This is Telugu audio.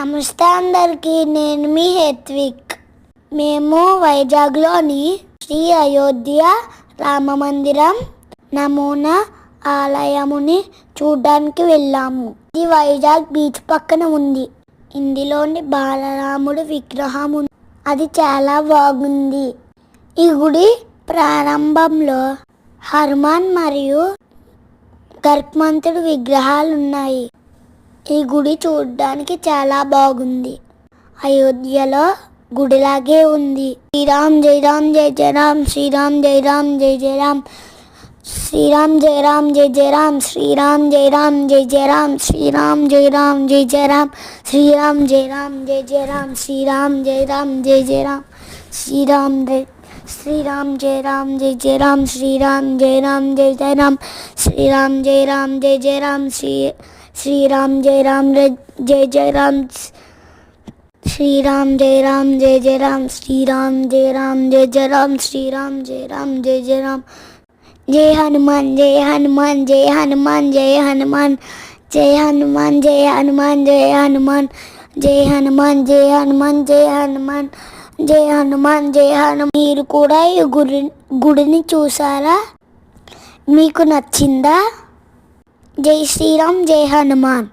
నమస్తే అందరికీ నేను మీ హెత్విక్. మేము వైజాగ్లోని శ్రీ అయోధ్య రామ మందిరం నమూనా ఆలయముని చూడడానికి వెళ్ళాము. ఇది వైజాగ్ బీచ్ పక్కన ఉంది. ఇందులోని బాలరాముడు విగ్రహం ఉంది. అది చాలా బాగుంది. ఈ గుడి ప్రారంభంలో హనుమాన్ మరియు గర్భమంతుడు విగ్రహాలు ఉన్నాయి. ఈ గుడి చూడ్డానికి చాలా బాగుంది అయోధ్యలో గుడిలాగే ఉంది శ్రీరామ్ జయరామ్ జయ జయరామ్ శ్రీరామ్ జయరామ్ జయ జయరామ్ శ్రీరామ్ జయరామ్ జయ జయరామ్ శ్రీరామ్ జయరామ్ జయ జయరామ్ శ్రీరామ్ జయరామ్ జయ జయరామ్ శ్రీరామ్ జయరామ్ జయ జయరామ్ శ్రీరామ్ జయరామ్ జయ జయరామ్ శ్రీరామ్ శ్రీరామ్ జయ రామ్ జయ జయ రామ్ శ్రీరామ్ జయ రామ్ జయ జయ రామ్ శ్రీరామ్ జయ రామ్ జయ జయ రామ్ శ్రీ శ్రీరామ్ జయ రామ్ జై జయ రామ్ శ్రీరామ్ జయ రామ్ జయ జయ రామ్ శ్రీరామ్ జయ రామ్ జయ జయ రామ్ శ్రీరామ్ జయ రామ్ జయ జయ రామ్ జయ హనుమాన్ జయ హనుమాన్ జయ హనుమాన్ జయ హనుమాన్ జయ హనుమాన్ జయ హనుమాన్ జయ హనుమాన్ జయ హనుమాన్ జయ హనుమాన్ జయ హనుమాన్ జయ హనుమాన్ జయ హనుమాన్ మీరు కూడా ఈ గుడి గుడిని చూసారా మీకు నచ్చిందా ஜெய் ஸ்ரீராம் ஜெய் ஹனுமான்.